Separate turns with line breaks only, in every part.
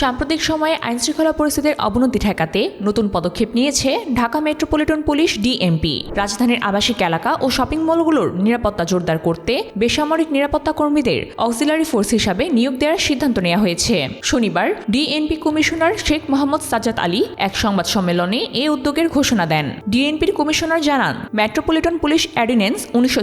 সাম্প্রতিক সময়ে আইনশৃঙ্খলা পরিস্থিতির অবনতি ঠেকাতে নতুন পদক্ষেপ নিয়েছে ঢাকা মেট্রোপলিটন পুলিশ ডিএমপি রাজধানীর আবাসিক এলাকা ও শপিং মলগুলোর নিরাপত্তা জোরদার করতে বেসামরিক নিরাপত্তা কর্মীদের অক্সিলারি ফোর্স হিসাবে নিয়োগ দেওয়ার সিদ্ধান্ত নেওয়া হয়েছে। শনিবার ডিএনপি কমিশনার শেখ মোহাম্মদ সাজ্জাদ আলী এক সংবাদ সম্মেলনে এ উদ্যোগের ঘোষণা দেন। ডিএনপির কমিশনার জানান, মেট্রোপলিটন পুলিশ অর্ডিন্যান্স উনিশশো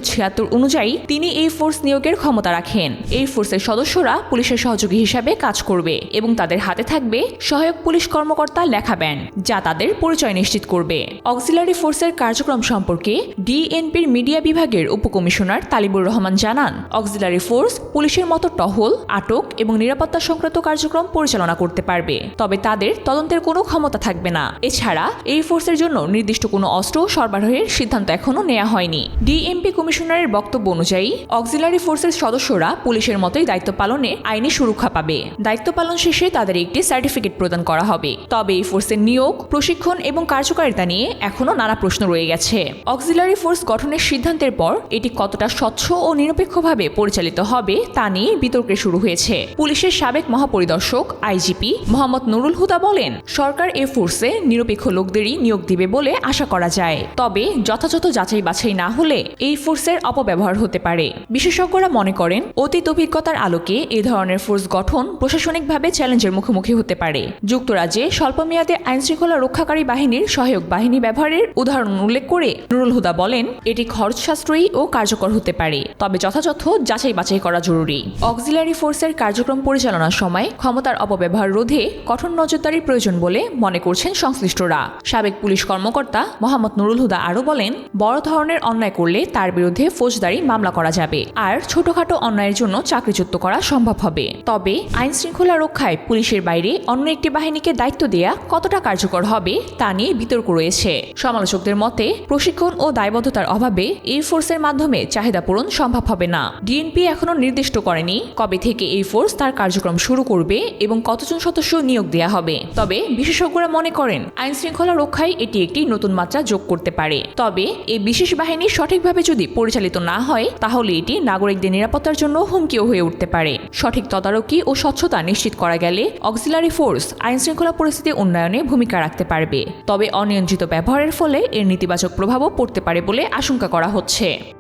অনুযায়ী তিনি এই ফোর্স নিয়োগের ক্ষমতা রাখেন। এই ফোর্সের সদস্যরা পুলিশের সহযোগী হিসাবে কাজ করবে এবং তাদের হাতে থাকবে সহায়ক পুলিশ কর্মকর্তা লেখা ব্যান্ড যা তাদের পরিচয় নিশ্চিত করবে। অক্সিলারি ফোর্সের কার্যক্রম সম্পর্কে ডিএনপির মিডিয়া বিভাগের উপকমিশনার তালিবুর রহমান জানান, অক্সিলারি ফোর্স পুলিশের মতো টহল, আটক এবং নিরাপত্তা সংক্রান্ত কার্যক্রম পরিচালনা করতে পারবে, তবে তাদের তদন্তের কোনো ক্ষমতা থাকবে না। এছাড়া এই ফোর্সের জন্য নির্দিষ্ট কোনো অস্ত্র সরবরাহের সিদ্ধান্ত এখনও নেওয়া হয়নি। ডিএমপি কমিশনারের বক্তব্য অনুযায়ী, অক্সিলারি ফোর্সের সদস্যরা পুলিশের মতোই দায়িত্ব পালনে আইনি সুরক্ষা পাবে। দায়িত্ব পালন শেষে তাদের একটি সার্টিফিকেট প্রদান করা হবে। তবে এই ফোর্সের নিয়োগ, প্রশিক্ষণ এবং কার্যকারিতা নিয়ে এখনও নানা প্রশ্ন রয়ে গেছে। অক্সিলারি ফোর্স গঠনের সিদ্ধান্তের পর এটি কতটা স্বচ্ছ ও নিরপেক্ষভাবে পরিচালিত হবে তা নিয়ে বিতর্কে শুরু হয়েছে। পুলিশের সাবেক মহাপরিদর্শক, আইজিপি, মোহাম্মদ নুরুল হুদা বলেন, সরকার এ ফোর্সে নিরপেক্ষ লোকদেরই নিয়োগ দিবে বলে আশা করা যায়। তবে যথাযথ যাচাই বাছাই না হলে এই ফোর্সের অপব্যবহার হতে পারে। বিশেষজ্ঞরা মনে করেন, অতীত অভিজ্ঞতার আলোকে এ ধরনের ফোর্স গঠন প্রশাসনিকভাবে চ্যালেঞ্জের মুখোমুখি হতে পারে। যুক্তরাজ্যে স্বল্পমেয়াদে আইনশৃঙ্খলা রক্ষাকারী বাহিনীর সহায়ক বাহিনী ব্যবহারের উদাহরণ উল্লেখ করে নুরুল হুদা বলেন, এটি খরচ সাশ্রয়ী ও কার্যকর হতে পারে, তবে যথাযথ যাচাই বাছাই করা জরুরি। অক্সিলারি ফোর্সের কার্যক্রম পরিচালনার সময় ক্ষমতার অপব্যবহার রোধে কঠোর নজরদারির প্রয়োজন বলে মনে করছেন সংশ্লিষ্টরা। সাবেক পুলিশ কর্মকর্তা মোহাম্মদ নুরুল হুদা আরও বলেন, বড় ধরনের অন্যায় করলে তার বিরুদ্ধে ফৌজদারি মামলা করা যাবে, আর ছোটখাটো অন্যায়ের জন্য চাকরিচ্যুত করা সম্ভব হবে। তবে আইন শৃঙ্খলা রক্ষায় পুলিশের বাইরে অন্য একটি বাহিনীকে দায়িত্ব দেয়া কতটা কার্যকর হবে তা নিয়ে বিতর্ক রয়েছে। সমালোচকদের মতে, প্রশিক্ষণ ও দায়বদ্ধতার অভাবে এই ফোর্সের মাধ্যমে চাহিদা পূরণ সম্ভব হবে না। ডিএনপি এখনও নির্দিষ্ট করেনি কবে থেকে এই ফোর্স তার কার্যক্রম শুরু করবে এবং কতজন সদস্য নিয়োগ দেওয়া হবে। তবে বিশেষজ্ঞরা মনে করেন আইন শৃঙ্খলা রক্ষায় এটি একটি নতুন মাত্রা যোগ করতে পারে। তবে এই বিশেষ বাহিনী সঠিকভাবে যদি পরিচালিত না হয়, তাহলে এটি নাগরিকদের নিরাপত্তার জন্য হুমকিও হয়ে উঠতে পারে। সঠিক তদারকি ও স্বচ্ছতা নিশ্চিত করা গেলে অক্সিলারি ফোর্স আইন শৃঙ্খলা পরিস্থিতি উন্নয়নে ভূমিকা রাখতে পারবে। তবে অনিয়ন্ত্রিত ব্যবহারের ফলে এর নেতিবাচক প্রভাবও পড়তে পারে বলে আশঙ্কা করা হচ্ছে।